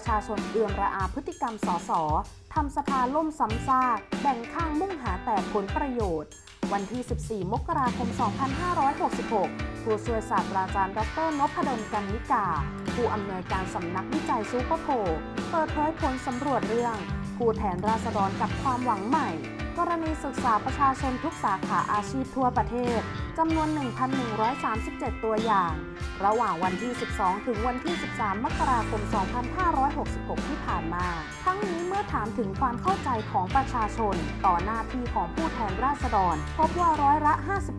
ประชาชนเอือมระอาพฤติกรรมสสทำสภาล่มซ้ำซากแบ่งข้างมุ่งหาแต่ผลประโยชน์ วันที่ 14 มกราคม 2566 ผู้ช่วยศาสตราจารย์ดรนพดลกันนิกา ผู้อำนวยการสำนักวิจัยซูเปอร์โพเปิดเผยผลสำรวจเรื่อง ผู้แทนราษฎรกับความหวังใหม่ กรณีศึกษาประชาชนทุกสาขาอาชีพทั่วประเทศจำนวน 1,137 ตัวอย่าง ระหว่างวันที่ 12 ถึงวันที่ 13 มกราคม 2566 ที่ผ่านมา ทั้งนี้เมื่อถามถึงความเข้าใจของประชาชน ต่อหน้าที่ของผู้แทนราษฎร พบว่าร้อยละ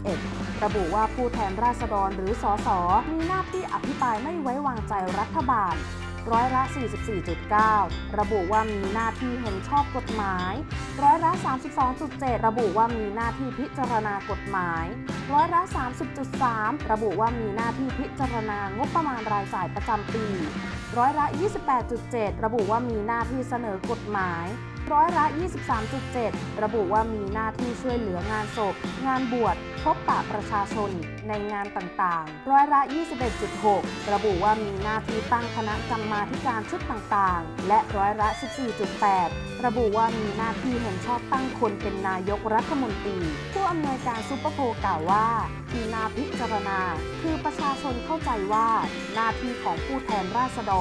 51 ระบุว่าผู้แทนราษฎรหรือสสมีหน้าที่อภิปรายไม่ไว้วางใจรัฐบาล ร้อยละ 44.9 ระบุว่ามีหน้าที่เห็นชอบกฎหมาย ร้อยละ 32.7 ระบุว่ามีหน้าที่พิจารณากฎหมาย ร้อยละ 30.3 ระบุว่ามีหน้าที่พิจารณางบประมาณรายจ่ายประจำปี ร้อยละ 28.7 ระบุว่ามีหน้าที่เสนอกฎหมาย ร้อยละ 23.7 ระบุว่ามีหน้าที่ช่วยเหลืองานศพ งานบวช พบปะประชาชน ในงานต่างๆ ร้อยละ 21.6 ระบุว่ามีหน้าที่ตั้งคณะกรรมาการชุดต่างๆ และร้อยละ 14.8 ระบุว่ามีหน้าที่เห็นชอบตั้งคนเป็นนายกรัฐมนตรี ผู้อำนวยการซูเปอร์โพกล่าวว่าที่นาพิจารณา คือประชาชนเข้าใจว่าหน้าที่ของผู้แทนราษฎร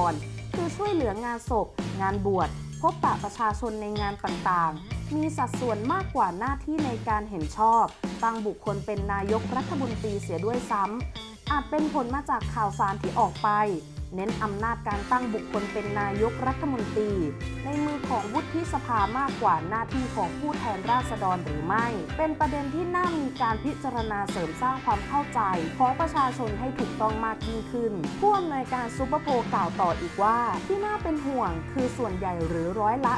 คือช่วยเหลืองานศพ งานบวช พบปะประชาชนในงานต่างๆ มีสัดส่วนมากกว่าหน้าที่ในการเห็นชอบตั้งบุคคลเป็นนายกรัฐมนตรีเสียด้วยซ้ำ อาจเป็นผลมาจากข่าวสารที่ออกไป เน้นอำนาจการตั้งบุคคลเป็นนายกรัฐมนตรี ในมือของวุฒิสภามากกว่าหน้าที่ของผู้แทนราษฎรหรือไม่ เป็นประเด็นที่น่ามีการพิจารณาเสริมสร้างความเข้าใจ ของประชาชนให้ถูกต้องมากยิ่งขึ้น ผู้อำนวยการซูเปอร์โพลกล่าวต่ออีกว่า ที่น่าเป็นห่วงคือส่วนใหญ่หรือร้อยละ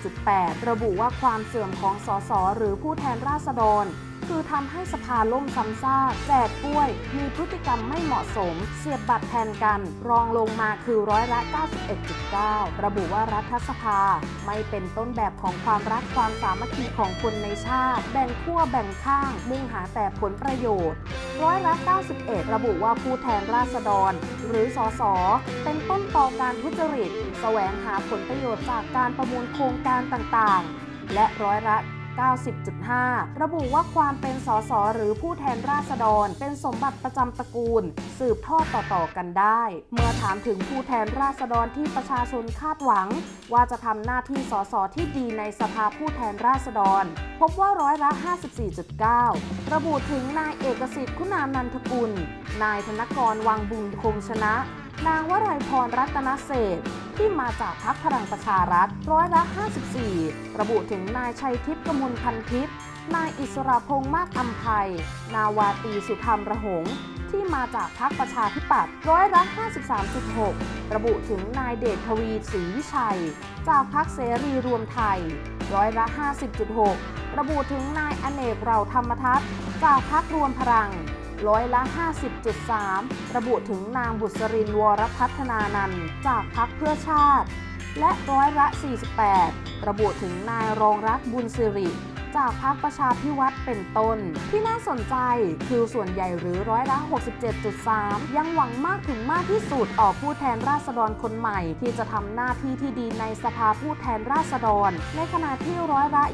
94.8 ระบุว่าความเสื่อมของสสหรือผู้แทนราษฎร คือทำให้สภาล่มซ้ำซากแจกกล้วย มีพฤติกรรมไม่เหมาะสม เสียบบัตรแทนกัน รองลงมาคือร้อยละ 91.9 ระบุว่ารัฐสภา ไม่เป็นต้นแบบของความรักความสามัคคีของคนในชาติ แบ่งขั้วแบ่งข้าง มุ่งหาแต่ผลประโยชน์ ร้อยละ 91 ระบุว่าผู้แทนราษฎร หรือสสเป็นต้นต่อการทุจริต แสวงหาผลประโยชน์จากการประมูลโครงการต่างๆ และร้อยละ 90.5 ระบุว่าความเป็นสสหรือผู้แทนราษฎร เป็นสมบัติประจำตระกูล สืบทอดต่อๆกันได้ เมื่อถามถึงผู้แทนราษฎรที่ประชาชนคาดหวัง ว่าจะทำหน้าที่สสที่ดีในสภาผู้แทนราษฎร พบว่าร้อยละ 54.9 ระบุถึงนายเอกสิทธิ์คุณานันทกุล นายธนกรวังบุญคงชนะ นางวรัยพรรัตนเศษ ที่มาจากพักพลังประชารัฐร้อยละ54 ระบุถึงนายชัยทิพย์กมลพันทิพย์นายอิสระพงษ์มากอัมภัย นาวาตีสุธรรมระหง ที่มาจากพักประชาธิปัตย์ร้อยละ53.6 ระบุถึงนายเดชทวีศรีวิชัย จากพักเสรีรวมไทยร้อยละ50.6 ระบุถึงนายอเนกเราธรรมทัศน์จากพักรวมพลัง ร้อยละ 50.3 ระบุถึงนางบุษรินวรพัฒนานันท์จากพักเพื่อชาติ และร้อยละ 48 ระบุถึงนายรองรักบุญสิริ จากพักประชาพิวัตรเป็นต้น ที่น่าสนใจคือส่วนใหญ่หรือร้อยละ 67.3 ยังหวังมากถึงมากที่สุดต่อผู้แทนราษฎรคนใหม่ ที่จะทำหน้าที่ที่ดีในสภาผู้แทนราษฎร ในขณะที่ร้อยละ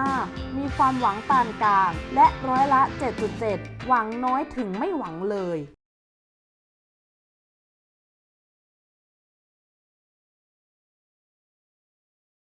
25 มีความหวังปานกลาง และร้อยละ 7.7 หวังน้อยถึงไม่หวังเลย